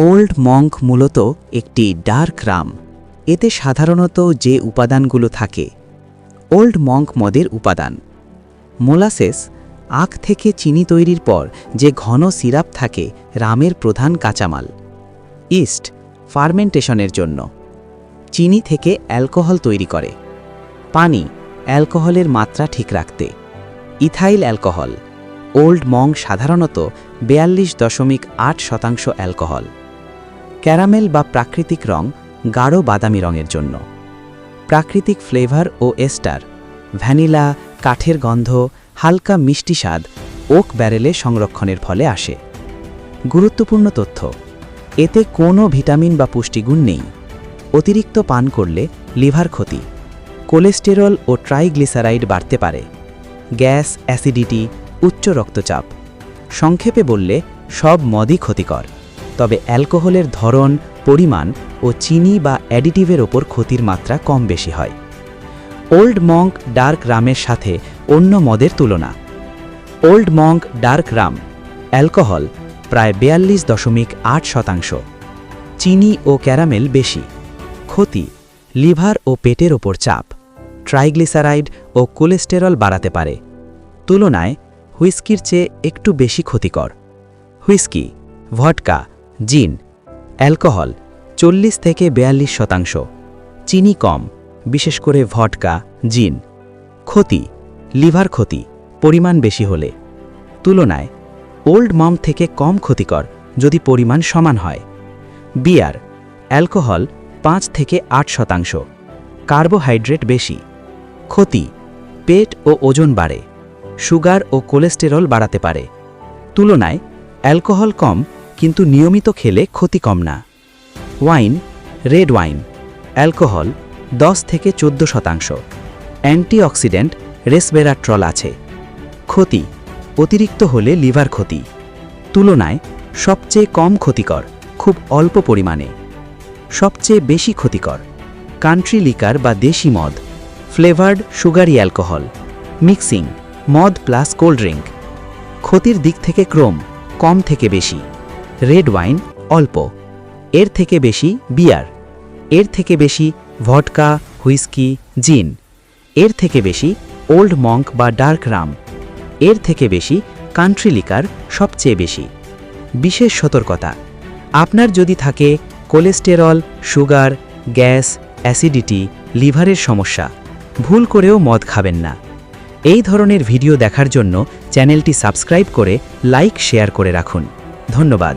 Old Monk মূলত একটি dark Ram. এতে সাধারণত যে উপাদানগুলো থাকে, ওল্ড মঙ্ক মদের উপাদান। মোলাসেস আখ থেকে চিনি তৈরির পর যে ঘন সিরাপ থাকে, রামের প্রধান কাঁচামাল। ইস্ট, ফার্মেন্টেশনের জন্য। চিনি থেকে অ্যালকোহল তৈরি করে। পানি, অ্যালকোহলের মাত্রা ঠিক রাখতে। Ethyl alcohol. ওল্ড মং সাধারণত বেয়াল্লিশ দশমিক আট শতাংশ অ্যালকোহল। ক্যারামেল বা প্রাকৃতিক রং গাঢ় বাদামি রঙের জন্য। প্রাকৃতিক ফ্লেভার ও এস্টার, ভ্যানিলা, কাঠের গন্ধ, হালকা মিষ্টি স্বাদ, ওক ব্যারেলে সংরক্ষণের ফলে আসে। গুরুত্বপূর্ণ তথ্য, এতে কোনো ভিটামিন বা পুষ্টিগুণ নেই। অতিরিক্ত পান করলে লিভার ক্ষতি, কোলেস্টেরল ও ট্রাইগ্লিসারাইড বাড়তে পারে, গ্যাস, অ্যাসিডিটি, উচ্চ রক্তচাপ। সংক্ষেপে বললে, সব মদই ক্ষতিকর। তবে অ্যালকোহলের ধরন, পরিমাণ ও চিনি বা অ্যাডিটিভের ওপর ক্ষতির মাত্রা কম বেশি হয়। ওল্ড মঙ্ক ডার্ক রামের সাথে অন্য মদের তুলনা। Old Monk dark rum, alcohol প্রায় বেয়াল্লিশ দশমিক আট শতাংশ। চিনি ও ক্যারামেল বেশি। ক্ষতি, লিভার ও পেটের ওপর চাপ। ট্রাইগ্লিসারাইড ও কোলেস্টেরল বাড়াতে পারে। তুলনায় হুইস্কির চেয়ে একটু বেশি ক্ষতিকর। হুইস্কি, ভটকা জিন, অ্যালকোহল, চল্লিশ থেকে বেয়াল্লিশ শতাংশ। চিনি কম, বিশেষ করে ভটকা জিন। ক্ষতি, লিভার ক্ষতি, পরিমাণ বেশি হলে। তুলনায়, ওল্ড মম থেকে কম ক্ষতিকর যদি পরিমাণ সমান হয়। বিয়ার, অ্যালকোহল, পাঁচ থেকে আট শতাংশ। কার্বোহাইড্রেট বেশি। ক্ষতি, পেট ও ওজন বাড়ে। সুগার ও কোলেস্টেরল বাড়াতে পারে। তুলনায়, অ্যালকোহল কম কিন্তু নিয়মিত খেলে ক্ষতি কম না। ওয়াইন, রেড ওয়াইন, অ্যালকোহল দশ থেকে চোদ্দ শতাংশ। অ্যান্টিঅক্সিডেন্ট রেসবেরাট্রল আছে। ক্ষতি, অতিরিক্ত হলে লিভার ক্ষতি। তুলনায় সবচেয়ে কম ক্ষতিকর, খুব অল্প পরিমাণে। সবচেয়ে বেশি ক্ষতিকর, কান্ট্রি লিকার বা দেশি মদ, ফ্লেভার্ড সুগারি অ্যালকোহল, মিক্সিং, মদ প্লাস কোল্ড ড্রিঙ্ক। ক্ষতির দিক থেকে ক্রম, কম থেকে বেশি। রেড ওয়াইন অল্প। এর থেকে বেশি বিয়ার। এর থেকে বেশি ভটকা হুইস্কি, জিন। এর থেকে বেশি ওল্ড মঙ্ক বা ডার্ক রাম। এর থেকে বেশি কান্ট্রি লিকার সবচেয়ে বেশি। বিশেষ সতর্কতা, আপনার যদি থাকে কোলেস্টেরল, সুগার, গ্যাস, অ্যাসিডিটি, লিভারের সমস্যা, ভুল করেও মদ খাবেন না। এই ধরনের ভিডিও দেখার জন্য চ্যানেলটি সাবস্ক্রাইব করে লাইক, শেয়ার করে রাখুন। ধন্যবাদ।